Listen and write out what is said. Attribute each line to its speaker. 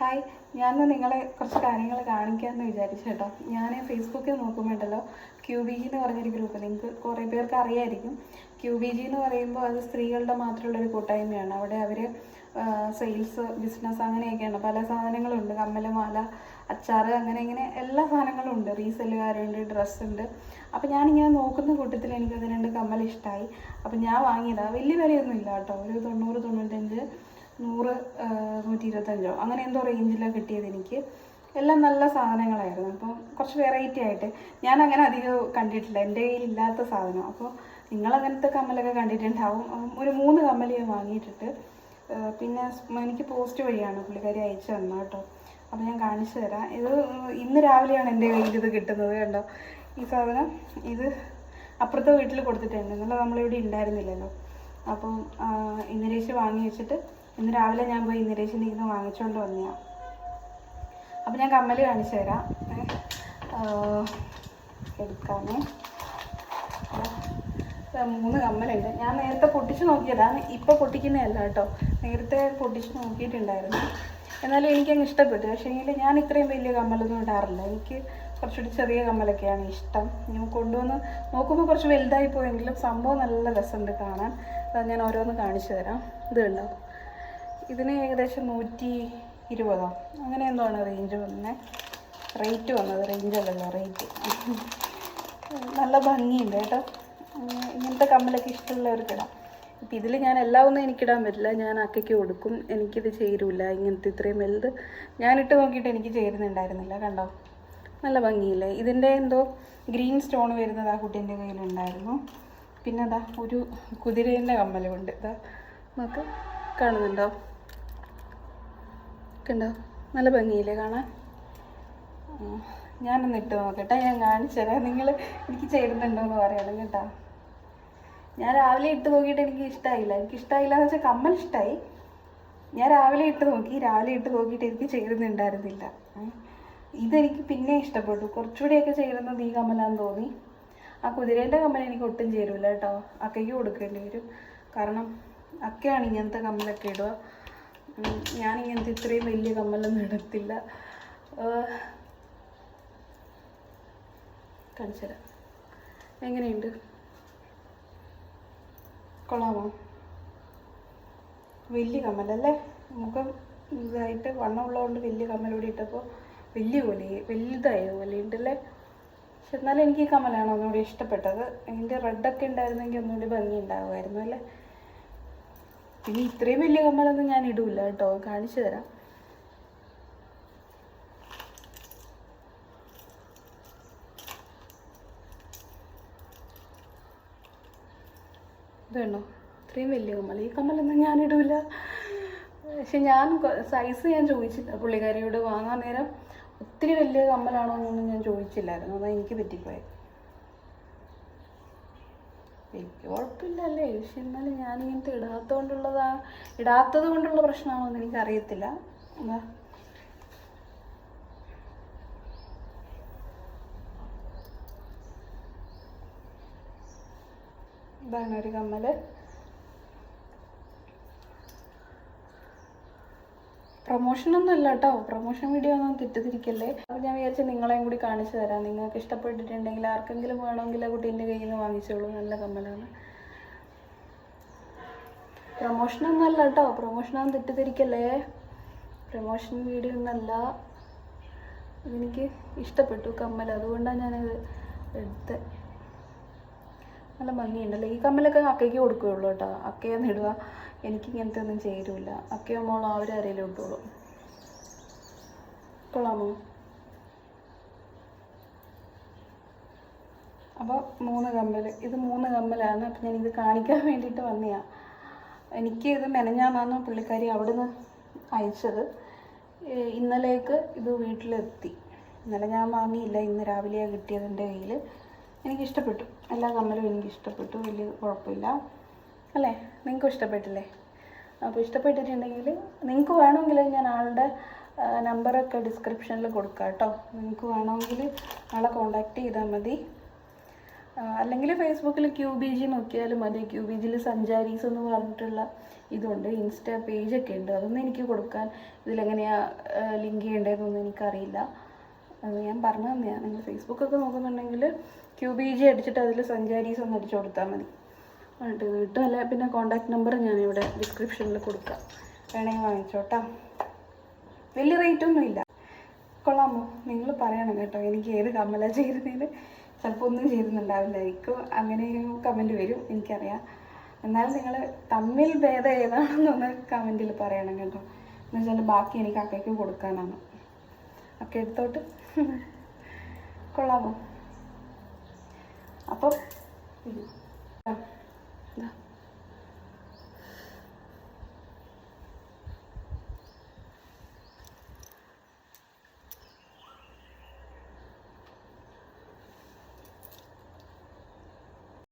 Speaker 1: Hi ഞാൻ നിങ്ങളെ കുറച്ച് കാര്യങ്ങൾ കാണിക്കാമെന്ന് വിചാരിച്ചു കേട്ടോ. ഞാൻ ഫേസ്ബുക്കിൽ നോക്കുമ്പോണ്ടല്ലോ ക്യൂ ബി ജി എന്ന് പറഞ്ഞൊരു ഗ്രൂപ്പ് നിങ്ങൾക്ക് കുറേ പേർക്ക് അറിയായിരിക്കും. ക്യൂ ബി ജി എന്ന് പറയുമ്പോൾ അത് സ്ത്രീകളുടെ മാത്രമുള്ളൊരു കൂട്ടായ്മയാണ്. അവിടെ അവർ സെയിൽസ് ബിസിനസ് അങ്ങനെയൊക്കെയാണ്. പല സാധനങ്ങളുണ്ട്. കമ്മൽ മാല അച്ചാർ അങ്ങനെ ഇങ്ങനെ എല്ലാ സാധനങ്ങളും ഉണ്ട്. റീസെല്ലുകാരുണ്ട് ഡ്രസ്സ് ഉണ്ട്. അപ്പോൾ ഞാനിങ്ങനെ നോക്കുന്ന കൂട്ടത്തിൽ എനിക്കത് രണ്ട് കമ്മൽ ഇഷ്ടമായി അപ്പോൾ ഞാൻ വാങ്ങിയതാണ് വലിയ വിലയൊന്നും ഇല്ല കേട്ടോ. ഒരു തൊണ്ണൂറ് തൊണ്ണൂറ്റഞ്ച് നൂറ് നൂറ്റി ഇരുപത്തഞ്ചോ അങ്ങനെ എന്തോ റേഞ്ചിലാണ് കിട്ടിയത് എനിക്ക്. എല്ലാം നല്ല സാധനങ്ങളായിരുന്നു. അപ്പം കുറച്ച് വെറൈറ്റി ആയിട്ട്. ഞാൻ അങ്ങനെ അധികം കണ്ടിട്ടില്ല. എന്റെ കയ്യിൽ ഇല്ലാത്ത സാധനം. അപ്പോൾ നിങ്ങൾ അങ്ങനത്തെ കമ്മലൊക്കെ കണ്ടിട്ടുണ്ടാവും. ഒരു മൂന്ന് കമ്മൽ ഞാൻ വാങ്ങിയിട്ടിട്ട് പിന്നെ എനിക്ക് പോസ്റ്റ് വഴിയാണ് പുള്ളിക്കാരി അയച്ചു തന്നത് കേട്ടോ. അപ്പോൾ ഞാൻ കാണിച്ചു തരാം. ഇത് ഇന്ന് രാവിലെയാണ് എന്റെ കയ്യിൽ ഇത് കിട്ടുന്നത് കണ്ടോ? ഈ സാധനം ഇത് അപ്പുറത്തെ വീട്ടിൽ കൊടുത്തിട്ടുണ്ട്. ഇന്നലെ നമ്മളിവിടെ ഉണ്ടായിരുന്നില്ലല്ലോ. അപ്പം ഇന്നലേശ് വാങ്ങി വെച്ചിട്ട് ഇന്ന് രാവിലെ ഞാൻ പോയി ഇന്ദിരേശിന്റെ നിന്ന് വാങ്ങിച്ചുകൊണ്ട് വന്നതാണ് അപ്പം ഞാൻ കമ്മൽ കാണിച്ചു തരാം. എടുക്കാമേ. മൂന്ന് കമ്മലുണ്ട്. ഞാൻ നേരത്തെ പൊട്ടിച്ച് നോക്കിയതാണ്. ഇപ്പോൾ പൊട്ടിക്കുന്നതല്ല കേട്ടോ. നേരത്തെ പൊട്ടിച്ച് നോക്കിയിട്ടുണ്ടായിരുന്നു. എന്നാലും എനിക്കങ്ങ് ഇഷ്ടപ്പെട്ടു. പക്ഷേ എങ്കിൽ ഞാൻ ഇത്രയും വലിയ കമ്മലൊന്നും ഇടാറില്ല. എനിക്ക് കുറച്ചുകൂടി ചെറിയ കമ്മലൊക്കെയാണ് ഇഷ്ടം. ഞാൻ കൊണ്ടുവന്ന് നോക്കുമ്പോൾ കുറച്ച് വലുതായി പോയെങ്കിലും സംഭവം നല്ല രസമുണ്ട് കാണാൻ. ഞാൻ ഓരോന്ന് കാണിച്ചു തരാം. ഇത് കണ്ടോ? ഇതിന് ഏകദേശം നൂറ്റി ഇരുപതോ? അങ്ങനെ എന്തോ ആണ് റേഞ്ച് വന്നത് റേറ്റ് വന്നത് റേഞ്ച് അല്ലല്ലോ റേറ്റ് നല്ല ഭംഗിയുണ്ട് കേട്ടോ. ഇങ്ങനത്തെ കമ്മലൊക്കെ ഇഷ്ടമുള്ളവർക്ക് ഇടാം. ഇപ്പം ഇതിൽ ഞാൻ എല്ലാം ഒന്നും എനിക്കിടാൻ പറ്റില്ല. ഞാൻ അക്കയ്ക്ക് കൊടുക്കും. എനിക്കിത് ചേരൂല. ഇങ്ങനത്തെ ഇത്രയും വലുത് ഞാനിട്ട് നോക്കിയിട്ട് എനിക്ക് ചേരുന്നുണ്ടായിരുന്നില്ല കണ്ടോ? നല്ല ഭംഗിയില്ലേ? ഇതിന്റെ എന്തോ ഗ്രീൻ സ്റ്റോൺ വരുന്നത് ആ കുട്ടീന്റെ കയ്യിലുണ്ടായിരുന്നു. പിന്നെ അതാ ഒരു കുതിരേന്റെ കമ്മലുണ്ട്. ഇതാ നമുക്ക് കാണുന്നുണ്ടോ? കണ്ടോ? നല്ല ഭംഗിയില്ലേ കാണാൻ. ഞാനൊന്ന് ഇട്ട് നോക്കട്ടെ ഞാൻ കാണിച്ചു നിങ്ങൾ എനിക്ക് ചേരുന്നുണ്ടോ എന്ന് പറയണം കേട്ടോ. ഞാൻ രാവിലെ ഇട്ട് നോക്കിയിട്ട് എനിക്ക് ഇഷ്ടമായില്ല എനിക്ക് ഇഷ്ടമായില്ല എന്ന് വെച്ചാൽ കമ്മൽ ഇഷ്ടമായി ഞാൻ രാവിലെ ഇട്ട് നോക്കി രാവിലെ ഇട്ട് നോക്കിയിട്ട് എനിക്ക് ചേരുന്നുണ്ടായിരുന്നില്ല. ഇതെനിക്ക് പിന്നെ ഇഷ്ടപ്പെട്ടു. കുറച്ചുകൂടിയൊക്കെ ചേരുന്നത് ഈ കമ്മലാന്ന് തോന്നി. ആ കുതിരേന്റെ കമ്മൽ എനിക്ക് ഒട്ടും ചേരൂല കേട്ടോ. അക്കയ്ക്ക് കൊടുക്കേണ്ടി വരും. കാരണം അക്കയാണ് ഇങ്ങനത്തെ കമ്മലൊക്കെ ഇടുക. ഞാനിങ്ങനത്തെ ഇത്രയും വലിയ കമ്മലൊന്നും ഇടത്തില്ല കാണിച്ചുതരാം. കാണിച്ചു തരാം എങ്ങനെയുണ്ട്? കൊള്ളാമോ? വലിയ കമ്മലല്ലേ? മുഖം ഇതായിട്ട് വണ്ണമുള്ളതുകൊണ്ട് വലിയ കമ്മലൂടെ ഇട്ടപ്പോൾ വലിയ പോലെ വലുതായ പോലെ ഉണ്ടല്ലേ പക്ഷെ എന്നാലും എനിക്ക് ഈ കമ്മലാണ് ഒന്നുകൂടി ഇഷ്ടപ്പെട്ടത്. അതിന്റെ റെഡൊക്കെ ഉണ്ടായിരുന്നെങ്കിൽ ഒന്നുകൂടി ഭംഗി ഉണ്ടാകുമായിരുന്നു അല്ലേ? പിന്നെ ഇത്രയും വലിയ കമ്മലൊന്നും ഞാൻ ഇടൂല കേട്ടോ. കാണിച്ചു തരാം. ഇതാണോ ഇത്രയും വലിയ കമ്മൽ ഈ കമ്മലൊന്നും ഞാൻ ഇടൂല. പക്ഷെ ഞാൻ സൈസ് ഞാൻ ചോദിച്ചില്ല. പുള്ളിക്കാരിയോട് വാങ്ങാൻ നേരം ഒത്തിരി വലിയ കമ്മലാണോ എന്നൊന്നും ഞാൻ ചോദിച്ചില്ലായിരുന്നു. അതാ എനിക്ക് പറ്റിപ്പോയത് എനിക്ക് കുഴപ്പമില്ലല്ലേ പക്ഷെ എന്നാലും ഞാനിങ്ങനത്തെ ഇടാത്തതുകൊണ്ടുള്ളതാ ഇടാത്തത് കൊണ്ടുള്ള പ്രശ്നമാണോ എന്ന് എനിക്കറിയത്തില്ല. എന്താ ഇതാണ് ഒരു കമ്മൽ. പ്രൊമോഷനൊന്നും അല്ല കേട്ടോ പ്രൊമോഷൻ വീഡിയോ ഒന്നും തെറ്റിദ്ധരിക്കല്ലേ. അപ്പോൾ ഞാൻ വിചാരിച്ചു നിങ്ങളെയും കൂടി കാണിച്ചു തരാം. നിങ്ങൾക്ക് ഇഷ്ടപ്പെട്ടിട്ടുണ്ടെങ്കിൽ ആർക്കെങ്കിലും വേണമെങ്കിൽ കുട്ടീന്റെ കയ്യിൽ നിന്ന് വാങ്ങിച്ചോളൂ. നല്ല കമ്മലാണ്. പ്രൊമോഷനൊന്നും അല്ല കേട്ടോ പ്രൊമോഷനൊന്നും തെറ്റിദ്ധരിക്കല്ലേ. പ്രൊമോഷൻ വീഡിയോ ഒന്നല്ല എനിക്ക് ഇഷ്ടപ്പെട്ടു കമ്മൽ. അതുകൊണ്ടാണ് ഞാനത് എടുത്ത്. നല്ല ഭംഗിയുണ്ടല്ലോ? ഈ കമ്മലൊക്കെ അക്കയ്ക്ക് കൊടുക്കുകയുള്ളൂ കേട്ടോ അക്കയൊന്നും എനിക്ക് ഇങ്ങനത്തെ ഒന്നും ചേരൂല അക്കയോ മോളോ അവരാരെങ്കിലും ഇട്ടോളൂ കൊള്ളാമോ? അപ്പോൾ മൂന്ന് കമ്മൽ ഇത് മൂന്ന് കമ്മലാണ്. അപ്പം ഞാനിത് കാണിക്കാൻ വേണ്ടിയിട്ട് വന്നതാണ് എനിക്ക് ഇത് മെനഞ്ഞാന്നാണ് പുള്ളിക്കാരി അവിടുന്ന് അയച്ചത്. ഇന്നലേക്ക് ഇത് വീട്ടിലെത്തി. ഇന്നലെ ഞാൻ വാങ്ങിയില്ല. ഇന്ന് രാവിലെയാണ് കിട്ടിയത് എന്റെ കയ്യിൽ എനിക്ക് ഇഷ്ടപ്പെട്ടു എല്ലാ കമ്മലും എനിക്ക് ഇഷ്ടപ്പെട്ടു വലിയ കുഴപ്പമില്ല. അല്ലേ? നിങ്ങൾക്കും ഇഷ്ടപ്പെട്ടില്ലേ? അപ്പോൾ ഇഷ്ടപ്പെട്ടിട്ടുണ്ടെങ്കിൽ നിങ്ങൾക്ക് വേണമെങ്കിൽ ഞാൻ ആളുടെ നമ്പറൊക്കെ ഡിസ്ക്രിപ്ഷനിൽ കൊടുക്കാം കേട്ടോ. നിങ്ങൾക്ക് വേണമെങ്കിൽ ആളെ കോണ്ടാക്ട് ചെയ്താൽ മതി. അല്ലെങ്കിൽ ഫേസ്ബുക്കിൽ ക്യൂ ബി ജി നോക്കിയാലും മതി. ക്യൂ ബി ജിയിൽ സഞ്ചാരീസ് എന്ന് പറഞ്ഞിട്ടുള്ള ഇതുണ്ട്. ഇൻസ്റ്റ പേജൊക്കെ ഉണ്ട്. അതൊന്നും എനിക്ക് കൊടുക്കാൻ ഇതിലെങ്ങനെയാണ് ലിങ്ക് ചെയ്യേണ്ടതെന്നൊന്നും എനിക്കറിയില്ല. ഞാൻ പറഞ്ഞു തന്നെയാണ് നിങ്ങൾ ഫേസ്ബുക്കൊക്കെ നോക്കുന്നുണ്ടെങ്കിൽ ക്യൂ ബി ജി അടിച്ചിട്ട് അതിൽ സഞ്ചാരീസ് ഒന്ന് അടിച്ചു കൊടുത്താൽ മതി. എന്നിട്ട് കിട്ടും. അല്ലെ പിന്നെ കോൺടാക്ട് നമ്പർ ഞാനിവിടെ ഡിസ്ക്രിപ്ഷനിൽ കൊടുക്കാം. വേണമെങ്കിൽ വാങ്ങിച്ചോട്ടാ. വലിയ റേറ്റൊന്നും ഇല്ല. കൊള്ളാമോ? നിങ്ങൾ പറയണം കേട്ടോ. എനിക്ക് ഏത് കമ്മല ചേരുന്നതിന് ചിലപ്പോൾ ഒന്നും ചേരുന്നുണ്ടാവില്ലായിരിക്കും അങ്ങനെയും കമന്റ് വരും എനിക്കറിയാം. എന്നാലും നിങ്ങൾ തമ്മിൽ ഭേദം ഏതാണെന്നൊന്ന് കമന്റിൽ പറയണം കേട്ടോ. എന്ന് വെച്ചാൽ ബാക്കി എനിക്ക് അക്കയ്ക്ക് കൊടുക്കാനാണ്. അക്ക എടുത്തോട്ട്. കൊള്ളാമോ? അപ്പം Yeah.